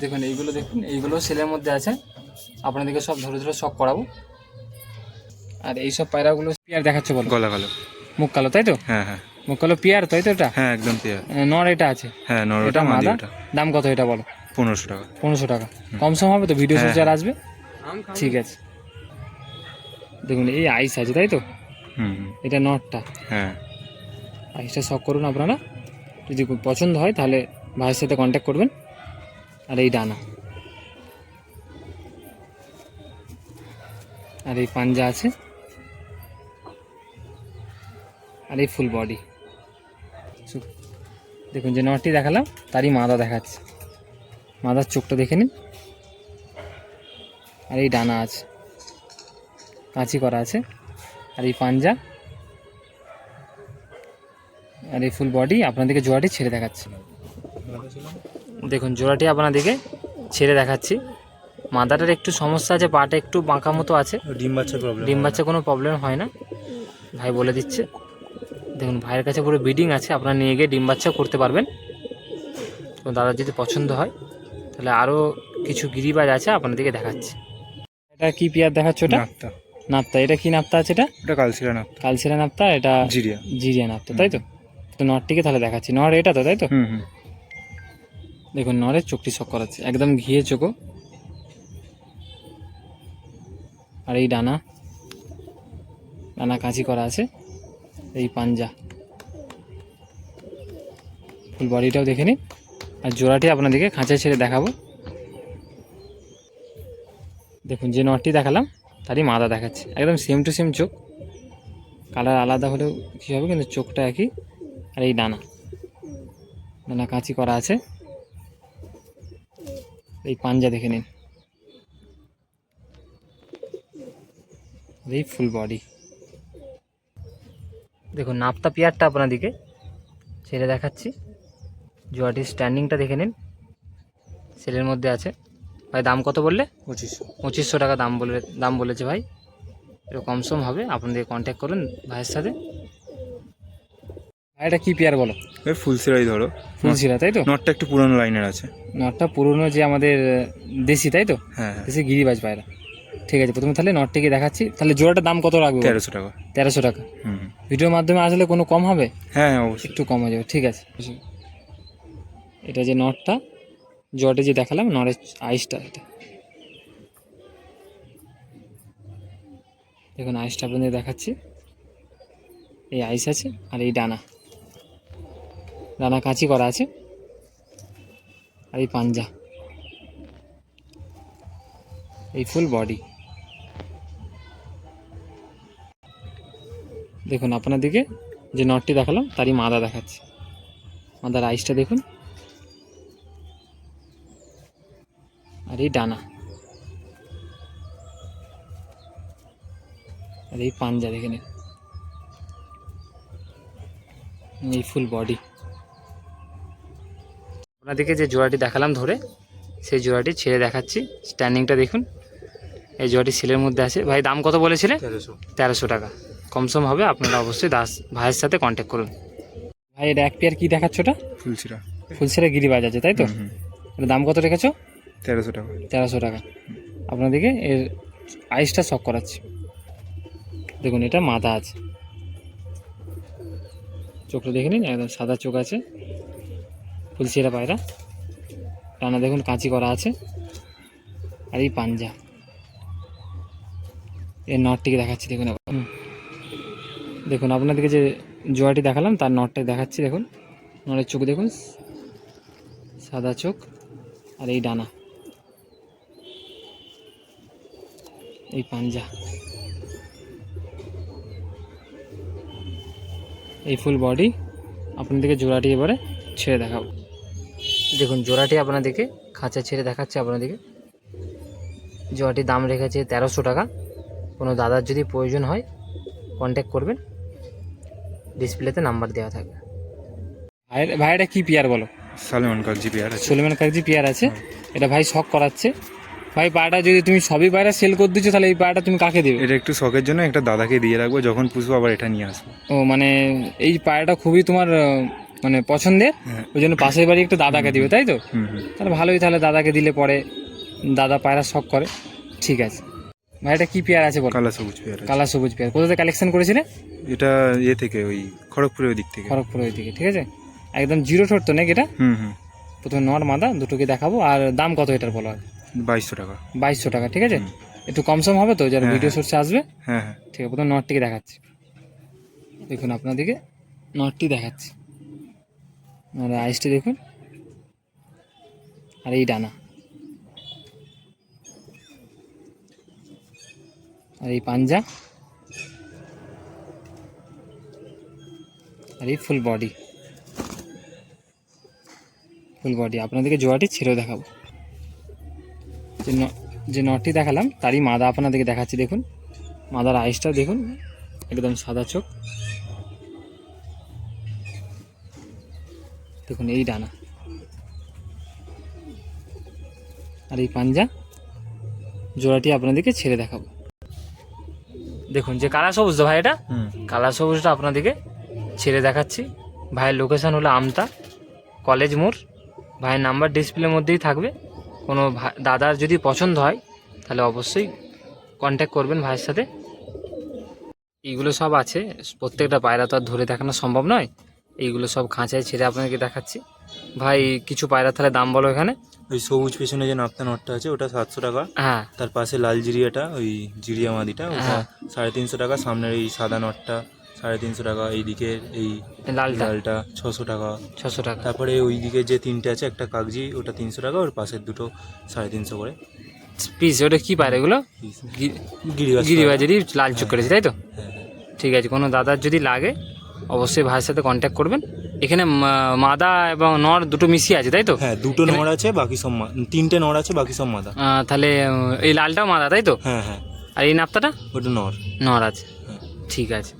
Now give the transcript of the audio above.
দেখুন এইগুলো দেখুন এইগুলো সেলের মধ্যে আছে। আপনাদেরকে সব ধরে ধরে শখ করাবো। আর এইসব পায়রাগুলো পিয়ার দেখাচ্ছে বল। গলা কালো। মুখ কালো তাই তো? হ্যাঁ হ্যাঁ। মুখ কালো পিয়ার তাই তো এটা? হ্যাঁ একদম পেয়ার। নর এটা আছে। হ্যাঁ নর এটা মাদি দাম কত এটা বলো? পনেরোশো টাকা। পনেরোশো টাকা। কম সম হবে তো ভিডিও হ্যাঁ, আসবে? ঠিক আছে। দেখুন এই আইস আছে তাই তো? হুম হুম, এটা নটটা হ্যাঁ। আইসটা শখ করুন আপনারা। যদি পছন্দ হয় তাহলে ভাইয়ের সাথে কন্ট্যাক্ট করবেন। আর এই ডানা। আর এই পাঞ্জা আছে। আর এই ফুল বডি। দেখুন যে নটটি দেখালাম, তারই মাদা দেখাচ্ছে। মাদার চোখটা দেখে নিন। আর এই ডানা আছে। কাঁচি করা আছে। আর এই পাঞ্জা। আর এই ফুল বডি আপনাদেরকে জোড়াটি ছেড়ে দেখাচ্ছি দেখুন জোড়াটি আপনাদেরকে ছেড়ে দেখাচ্ছি। মাদাটার একটু সমস্যা আছে পাটা একটু বাঁকা মতো আছে। ডিম বাচ্চা প্রবলেম ডিম বাচ্চা কোনো প্রবলেম হয় না। ভাই বলে দিচ্ছে। দেখুন ভাইয়ের কাছে পুরো বিডিং আছে আপনারা নিয়ে গিয়ে ডিম বাচ্চা করতে পারবেন। তো দাদার যদি পছন্দ হয় তাহলে আরও কিছু গিরিবাজ আছে আপনাদেরকে দেখাচ্ছি। এটা কি পেয়ার দেখাচ্ছ ওটা? নাপতা। এটা কি নাপ্তা আছে এটা? ওটা কালচিরা নাপতা। কালসিরা নাপ্তা এটা জিরিয়া। জিরিয়া নাপ্তা তাই তো? তো নটটিকে তাহলে দেখাচ্ছি। নর এটা তো তাই তো? হুম হুম। দেখুন নরের চোখটি শক করাচ্ছে একদম ঘিয়ে চোখো। আর এই ডানা ডানা কাঁচি করা আছে, এই পাঞ্জা। ফুল বডিটাও দেখে নিন। আর জোড়াটি আপনাদেরকে খাঁচায় ছেড়ে দেখাবো। দেখুন, যে নটটি দেখালাম, তারই মাদা দেখাচ্ছে। একদম সেম টু সেম চোখ। কালার আলাদা হলেও কী হবে, কিন্তু চোখটা একই। আর এই ডানা ডানা কাঁচি করা আছে। এই পাঞ্জা দেখে নিন। এই ফুল বডি দেখুন নাপ্তা পেয়ারটা আপনাদিকে ছেড়ে দেখাচ্ছি। জোয়াটির স্ট্যান্ডিংটা দেখে নিন। সেলের মধ্যে আছে। ভাই দাম কত বললে? পঁচিশশো। পঁচিশশো টাকা দাম বলে দাম বলেছে ভাই। একটু কম সম হবে। আপনাদের কন্ট্যাক্ট করুন ভাইয়ের সাথে। এটা কী পেয়ার বলো? ওই ফুলসিরাই ধরো। ফুলশিরা তাই তো? নটটা একটু পুরনো লাইনের আছে। নটটা পুরনো যে আমাদের দেশি তাই তো? হ্যাঁ হ্যাঁ। দেশি গিরিবাজ পায়রা। ঠিক আছে প্রথমে তাহলে নটটিকে দেখাচ্ছি। তাহলে জোড়াটার দাম কত রাখবে? তেরোশো টাকা। তেরোশো টাকা। হুম। ভিডিওর মাধ্যমে আসলে কোনো কম হবে? হ্যাঁ হ্যাঁ অবশ্যই। একটু কম হয়ে যাবে ঠিক আছে। এটা যে নটটা জটে যে দেখালাম নরের আইসটা এটা। দেখুন আইসটা আপনাদের দেখাচ্ছি। এই আইস আছে আর এই ডানা। ডানা কাঁচি করা আছে। আর এই পাঞ্জা। এই ফুল বডি দেখুন আপনাদেরকে যে নটটি দেখালাম, তারই মাদা দেখাচ্ছে। মাদার আইসটা দেখুন। আর এই ডানা। আর এই পাঞ্জা দেখে নিন। এই ফুল বডি আপনাদেরকে যে জোড়াটি দেখালাম ধরে সেই জোড়াটি ছেড়ে দেখাচ্ছি। স্ট্যান্ডিংটা দেখুন। এই জোড়াটি সেলের মধ্যে আছে। ভাই দাম কত বলেছিলে? তেরোশো। টাকা। কমসম হবে আপনারা অবশ্যই দাস ভাইয়ের সাথে কন্ট্যাক্ট করুন। ভাই এটা এক পেয়ার কী দেখাচ্ছ ওটা? ফুলসিরা ফুলসেরা গিরিবাজ আছে তাই তো। এর দাম কত রেখেছো? তেরোশো টাকা। তেরোশো টাকা। আপনাদেরকে এর আইসটা শক করাচ্ছি। দেখুন এটা মাথা আছে। চোখটা দেখে নিন একদম সাদা চোখ আছে। ফুলসিরা পায়রা। টানা দেখুন, কাঁচি করা আছে। আর এই পাঞ্জা। এর নটটিকে দেখাচ্ছি, দেখুন। দেখুন আপনাদেরকে যে জোয়াটি দেখালাম, তার নটটাই দেখাচ্ছি, দেখুন। নটের চোখ দেখুন সাদা চোখ আর এই ডানা। এই পাঞ্জা। এই ফুল বডি আপনাদেরকে জোড়াটি এবারে ছেড়ে দেখাবো। দেখুন জোড়াটি আপনাদেরকে খাঁচা ছেড়ে দেখাচ্ছে আপনাদেরকে। জোড়াটির দাম রেখেছে তেরোশো টাকা। কোনো দাদার যদি প্রয়োজন হয় কন্ট্যাক্ট করবেন। ডিসপ্লেতে নাম্বার দেওয়া থাকবে। ভাইয়ের ভাইটা কী পেয়ার বলো? সালমান কালজি পেয়ার আছে। সুলেমান কাগজি পেয়ার আছে। এটা ভাই শখ করাচ্ছে। ভাই পাড়াটা যদি তুমি সবই পায়রা সেল করে দিচ্ছ তাহলে এই পাড়াটা তুমি কাকে দেবে? এটা একটু শখের জন্য একটা দাদাকে দিয়ে রাখব যখন পুষবো আবার এটা নিয়ে আসব। ও মানে এই পায়রাটা খুবই তোমার মানে পছন্দের হ্যাঁ। ওই জন্য পাশের বাড়ি একটু দাদাকে দিবে তাই তো? তাহলে ভালোই তাহলে দাদাকে দিলে পরে দাদা পায়রা শখ করে। ঠিক আছে। ভাই এটা কি পেয়ার আছে বল? কালা সবুজ পেয়ার কালা সবুজ পেয়ার। কোথা থেকে কালেকশন করেছিলে? এটা ইয়ে থেকে ওই খড়গপুরের ওই দিক থেকে। খড়গপুর ওই দিকে ঠিক আছে? একদম জিরো ঠোঁট তো নাকি এটা? হুম হুম। প্রথমে নর মাদা দুটোকে দেখাবো। আর দাম কত এটার বলো আর বাইশশো টাকা। বাইশশো টাকা ঠিক আছে? একটু কম সম হবে তো? যারা ভিডিও হ্যাঁ। সোর্সে আসবে? হ্যাঁ হ্যাঁ। ঠিক আছে প্রথমে নটটিকে দেখাচ্ছি। দেখুন আপনাদেরকে নটটি দেখাচ্ছি। আর আইসটি দেখুন। আর এই ডানা। আর এই পাঞ্জা। আর এই ফুল বডি। Full body. আপনাদেরকে জোয়াটি ছেড়েও দেখাবো। যে যে নটটি দেখালাম, তারই মাদা আপনাদেরকে দেখাচ্ছি, দেখুন। মাদার আইসটা দেখুন, একদম সাদা চোখ। দেখুন এই ডানা। আর এই পাঞ্জা জোড়াটি আপনাদেরকে ছেড়ে দেখাবো। দেখুন যে কালা সবুজ ভাই এটা? কালা সবুজটা আপনাদেরকে ছেড়ে দেখাচ্ছি। ভাইয়ের লোকেশন হলো আমতা কলেজ মোড়। ভাইয়ের নাম্বার ডিসপ্লের মধ্যেই থাকবে। কোনো দাদার যদি পছন্দ হয় তাহলে অবশ্যই কন্ট্যাক্ট করবেন ভাইয়ের সাথে। এইগুলো সব আছে প্রত্যেকটা পায়রা তো আর ধরে দেখানো সম্ভব নয়। এইগুলো সব খাঁচায় ছেড়ে আপনাকে দেখাচ্ছি। ভাই কিছু পায়রা তাহলে দাম বলো এখানে। ওই সবুজ পেছনে যে নাপ্তা নটটা আছে ওটা সাতশো টাকা। হ্যাঁ। তার পাশে লাল জিরিয়াটা ওই জিরিয়া মাদিটা ওটা হ্যাঁ। সাড়ে তিনশো টাকা। সামনের এই সাদা নটটা সাড়ে তিনশো টাকা। এইদিকে এই লাল লালটা ছশো টাকা। ছশো টাকা। তারপরে ওই দিকে যে তিনটে আছে একটা কাগজি ওটা তিনশো টাকা। ওর পাশের দুটো সাড়ে তিনশো করে। পিস ওটা কী পায়রা এগুলো? গিরিবাজারি লাল চুক করেছে তাই তো? হ্যাঁ, হ্যাঁ। ঠিক আছে কোনো দাদার যদি লাগে অবশ্যই ভাইয়ের সাথে কন্ট্যাক্ট করবেন। এখানে মাদা এবং নর দুটো মিশিয়ে আছে তাই তো? হ্যাঁ দুটো নড় আছে বাকি সব তিনটে নড় আছে বাকি সব মাদা। তাহলে এই লালটাও মাদা তাই তো? হ্যাঁ হ্যাঁ। আর এই নাপ্তাটা? ওটা নর। নর আছে। হ্যাঁ। ঠিক আছে।